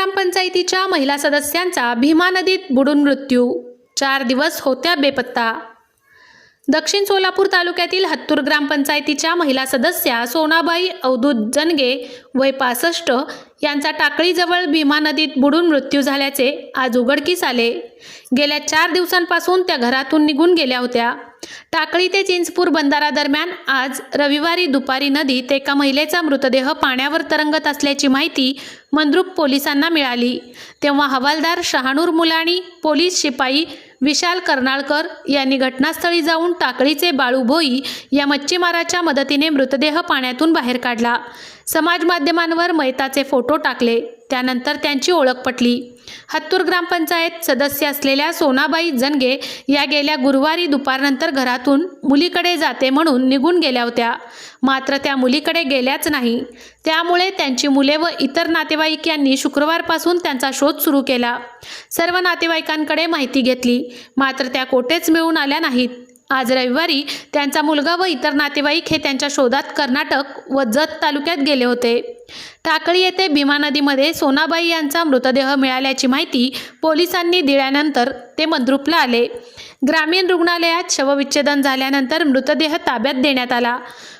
ग्रामपंचायतीच्या महिला सदस्यांचा भीमा नदीत बुडून मृत्यू. चार दिवस होत्या बेपत्ता. दक्षिण सोलापूर तालुक्यातील हत्तूर ग्रामपंचायतीच्या महिला सदस्या सोनाबाई अवधूत जनगे वय पासष्ट यांचा टाकळीजवळ भीमा नदीत बुडून मृत्यू झाल्याचे आज उघडकीस आले. गेल्या चार दिवसांपासून त्या घरातून निघून गेल्या होत्या. टाकळी ते चिंचपूर बंदारादरम्यान आज रविवारी दुपारी नदीत एका महिलेचा मृतदेह पाण्यावर तरंगत असल्याची माहिती मंद्रुप पोलिसांना मिळाली. तेव्हा हवालदार शहानूर मुलाणी पोलीस शिपाई विशाल कर्नाळकर यांनी घटनास्थळी जाऊन टाकळीचे बाळू भोई या मच्छीमाराच्या मदतीने मृतदेह पाण्यातून बाहेर काढला. समाज माध्यमांवर मैताचे फोटो टाकले. त्यानंतर त्यांची ओळख पटली. हत्तूर ग्रामपंचायत सदस्य असलेल्या सोनाबाई जनगे या गेल्या गुरुवारी दुपारनंतर घरातून मुलीकडे जाते म्हणून निघून गेल्या होत्या. मात्र त्या मुलीकडे गेल्याच नाही. त्यामुळे त्यांची मुले व इतर नातेवाईक यांनी शुक्रवारपासून त्यांचा शोध सुरू केला. सर्व नातेवाईकांकडे माहिती घेतली. मात्र त्या कोठेच मिळून आल्या नाहीत. आज रविवारी त्यांचा मुलगा व इतर नातेवाईक हे त्यांच्या शोधात कर्नाटक व जत तालुक्यात गेले होते. टाकळी येथे भीमा नदीमध्ये सोनाबाई यांचा मृतदेह मिळाल्याची माहिती पोलिसांनी दिल्यानंतर ते मंद्रुपला आले. ग्रामीण रुग्णालयात शवविच्छेदन झाल्यानंतर मृतदेह ताब्यात देण्यात आला.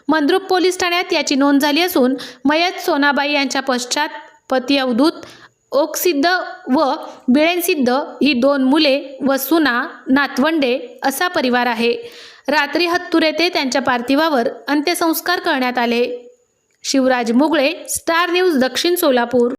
मंद्रुप पोलीस ठाण्यात याची नोंद झाली असून मयत सोनाबाई यांच्या पश्चात पती अवधूत ओकसिद्ध व बिळेनसिद्ध ही दोन मुले व सुना नातवंडे असा परिवार आहे. रात्री हत्तूर येथे त्यांच्या पार्थिवावर अंत्यसंस्कार करण्यात आले. शिवराज मुगळे स्टार न्यूज दक्षिण सोलापूर.